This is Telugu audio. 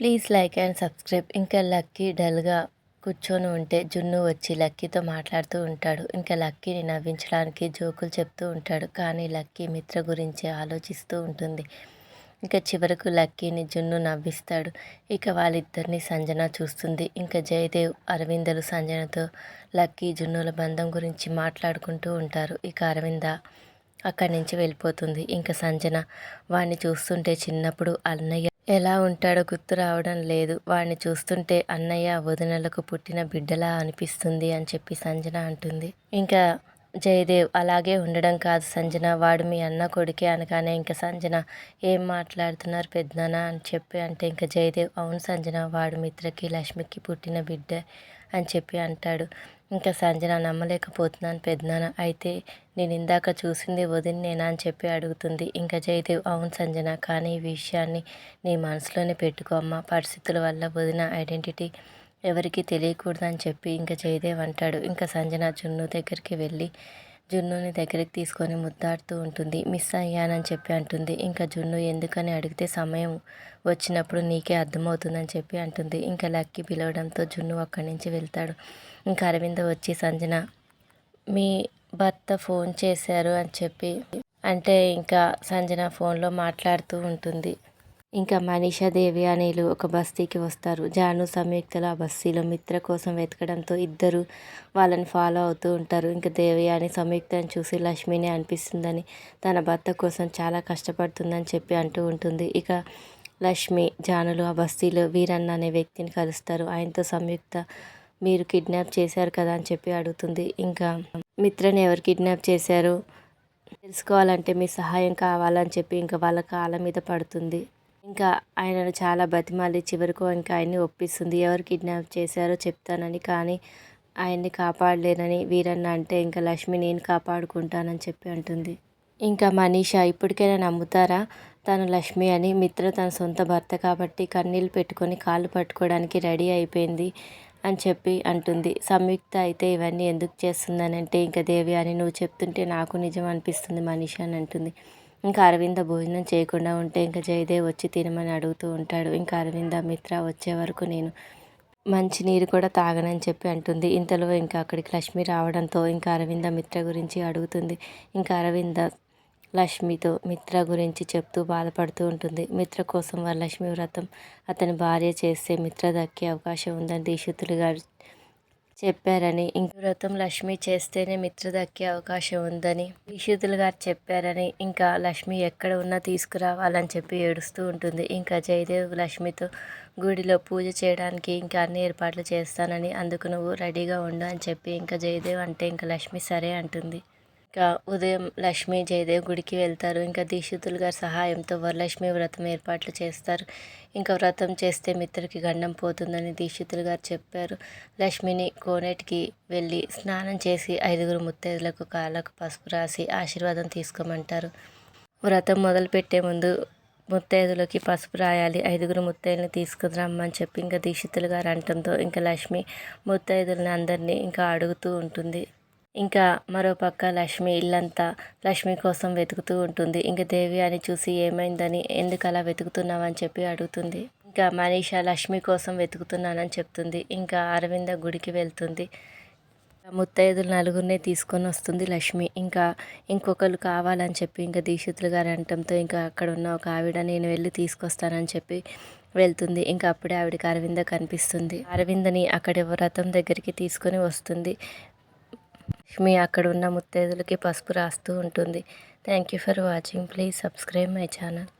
Please like and subscribe. ఇంకా లక్కీ డల్గా కూర్చొని ఉంటే జున్ను వచ్చి లక్కీతో మాట్లాడుతూ ఉంటాడు. ఇంకా లక్కీని నవ్వించడానికి జోకులు చెప్తూ ఉంటాడు. కానీ లక్కీ మిత్ర గురించి ఆలోచిస్తూ ఉంటుంది. ఇంకా చివరకు లక్కీని జున్ను నవ్విస్తాడు. ఇక వాళ్ళిద్దరిని సంజన చూస్తుంది. ఇంకా జయదేవ్ అరవిందలు సంజనతో లక్కీ జున్నుల బంధం గురించి మాట్లాడుకుంటూ ఉంటారు. ఇక అరవింద అక్కడి నుంచి వెళ్ళిపోతుంది. ఇంకా సంజన వాడిని చూస్తుంటే చిన్నప్పుడు అన్నయ్య ఎలా ఉంటాడో గుర్తు రావడం లేదు. వాడిని చూస్తుంటే అన్నయ్య వదినలకు పుట్టిన బిడ్డలా అనిపిస్తుంది అని చెప్పి సంజన అంటుంది. ఇంకా జయదేవ్ అలాగే ఉండడం కాదు సంజన వాడు మీ అన్న కొడుకే అనగానే ఇంకా సంజన ఏం మాట్లాడుతున్నారు పెద్దన అని చెప్పి అంటే ఇంకా జయదేవ్ అవును సంజన వాడు మిత్రకి లక్ష్మికి పుట్టిన బిడ్డ అని చెప్పి అంటాడు. ఇంకా సంజన నమ్మలేకపోతున్నాను పెద్దనాన్న అయితే నేను ఇందాక చూసింది వదినేనా అని చెప్పి అడుగుతుంది. ఇంకా జయదేవ్ అవును సంజన కానీ ఈ విషయాన్ని నీ మనసులోనే పెట్టుకో అమ్మ. పరిస్థితుల వల్ల వదిన ఐడెంటిటీ ఎవరికి తెలియకూడదని చెప్పి ఇంకా జయదేవ్ అంటాడు. ఇంకా సంజన జున్ను దగ్గరికి వెళ్ళి జున్నుని దగ్గరికి తీసుకొని ముద్దాడుతూ ఉంటుంది. మిస్ అయ్యానని చెప్పి అంటుంది. ఇంకా జున్ను ఎందుకని అడిగితే సమయం వచ్చినప్పుడు నీకే అర్థమవుతుందని చెప్పి అంటుంది. ఇంకా లక్కీ పిలవడంతో జున్ను అక్కడి నుంచి వెళ్తాడు. ఇంకా అరవింద వచ్చి సంజన మీ భర్త ఫోన్ చేశారు అని చెప్పి అంటే ఇంకా సంజన ఫోన్లో మాట్లాడుతూ ఉంటుంది. ఇంకా మనీషా దేవి అనేలు ఒక బస్తీకి వస్తారు. జాను సంయుక్తలు ఆ బస్తీలో మిత్ర కోసం వెతకడంతో ఇద్దరు వాళ్ళని ఫాలో అవుతూ ఉంటారు. ఇంకా దేవి అని సంయుక్తని చూసి లక్ష్మిని అనిపిస్తుందని తన భర్త కోసం చాలా కష్టపడుతుందని చెప్పి అంటూ ఉంటుంది. ఇక లక్ష్మి జానులు ఆ బస్తీలో వీరన్న అనే వ్యక్తిని కలుస్తారు. ఆయనతో సంయుక్త మీరు కిడ్నాప్ చేశారు కదా అని చెప్పి అడుగుతుంది. ఇంకా మిత్రని ఎవరు కిడ్నాప్ చేశారు? తెలుసుకోవాలంటే మీ సహాయం కావాలని చెప్పి ఇంకా వాళ్ళ కాళ్ళ మీద పడుతుంది. ఇంకా ఆయనను చాలా బతిమాలి చివరకు ఇంకా ఆయన్ని ఒప్పిస్తుంది. ఎవరు కిడ్నాప్ చేశారో చెప్తానని కానీ ఆయన్ని కాపాడలేనని వీరన్న అంటే ఇంకా లక్ష్మి నేను కాపాడుకుంటానని చెప్పి అంటుంది. ఇంకా మనీషా ఇప్పటికైనా నమ్ముతారా? తను లక్ష్మి అని. మిత్ర తన సొంత భర్త కాబట్టి కన్నీళ్ళు పెట్టుకొని కాళ్ళు పట్టుకోవడానికి రెడీ అయిపోయింది. అని చెప్పి అంటుంది. సంయుక్త అయితే ఇవన్నీ ఎందుకు చేస్తుందని అంటే ఇంకా దేవి అని నువ్వు చెప్తుంటే నాకు నిజం అనిపిస్తుంది మనిషి అని అంటుంది. ఇంకా అరవింద భోజనం చేయకుండా ఉంటే ఇంకా జయదేవ్ వచ్చి తినమని అడుగుతూ ఉంటాడు. ఇంకా అరవింద మిత్ర వచ్చే వరకు నేను మంచి నీరు కూడా తాగనని చెప్పి అంటుంది. ఇంతలో ఇంకా అక్కడికి లక్ష్మి రావడంతో ఇంకా అరవింద మిత్ర గురించి అడుగుతుంది. ఇంకా అరవింద లక్ష్మితో మిత్ర గురించి చెప్తూ బాధపడుతూ ఉంటుంది. మిత్ర కోసం వరలక్ష్మి వ్రతం అతని భార్య చేస్తే మిత్ర దక్కే అవకాశం ఉందని దీక్షితులు గారు చెప్పారని ఇంక వ్రతం లక్ష్మి చేస్తేనే మిత్ర దక్కే అవకాశం ఉందని దీక్షితులు గారు చెప్పారని ఇంకా లక్ష్మి ఎక్కడ ఉన్నా తీసుకురావాలని చెప్పి ఏడుస్తూ ఉంటుంది. ఇంకా జయదేవ్ లక్ష్మితో గుడిలో పూజ చేయడానికి ఇంకా అన్ని ఏర్పాట్లు చేస్తానని అందుకు నువ్వు రెడీగా ఉండు అని చెప్పి ఇంకా జయదేవ్ అంటే ఇంకా లక్ష్మి సరే అంటుంది. ఇంకా ఉదయం లక్ష్మి జయదేవ్ గుడికి వెళ్తారు. ఇంకా దీక్షితులు గారి సహాయంతో వరలక్ష్మి వ్రతం ఏర్పాట్లు చేస్తారు. ఇంకా వ్రతం చేస్తే మిత్రుడికి గండం పోతుందని దీక్షితులు గారు చెప్పారు. లక్ష్మిని కోనేటికి వెళ్ళి స్నానం చేసి ఐదుగురు ముత్తైదులకు కాళ్ళకు పసుపు రాసి ఆశీర్వాదం తీసుకోమంటారు. వ్రతం మొదలుపెట్టే ముందు ముత్తైదులకి పసుపు రాయాలి ఐదుగురు ముత్తైదులను తీసుకురమ్మని చెప్పి ఇంకా దీక్షితులు గారు అంటంతో ఇంకా లక్ష్మి ముత్తైదులని అందరినీ ఇంకా అడుగుతూ ఉంటుంది. ఇంకా మరోపక్క లక్ష్మి ఇల్లంతా లక్ష్మి కోసం వెతుకుతూ ఉంటుంది. ఇంకా దేవి అని చూసి ఏమైందని ఎందుకు అలా వెతుకుతున్నావని చెప్పి అడుగుతుంది. ఇంకా మనీష లక్ష్మి కోసం వెతుకుతున్నానని చెప్తుంది. ఇంకా అరవింద గుడికి వెళ్తుంది. ముత్తైదులు నలుగురినే తీసుకొని వస్తుంది లక్ష్మి. ఇంకా ఇంకొకరు కావాలని చెప్పి ఇంకా దీక్షితులు గారు అనటంతో ఇంకా అక్కడ ఉన్న ఒక ఆవిడ నేను వెళ్ళి తీసుకొస్తానని చెప్పి వెళ్తుంది. ఇంకా అప్పుడే ఆవిడకి అరవింద కనిపిస్తుంది. అరవిందని అక్కడ వ్రతం దగ్గరికి తీసుకొని వస్తుంది. మీ అక్కడ ఉన్న ముత్తైదులకి పసుపు రాస్తూ ఉంటుంది. Thank you for watching please subscribe my channel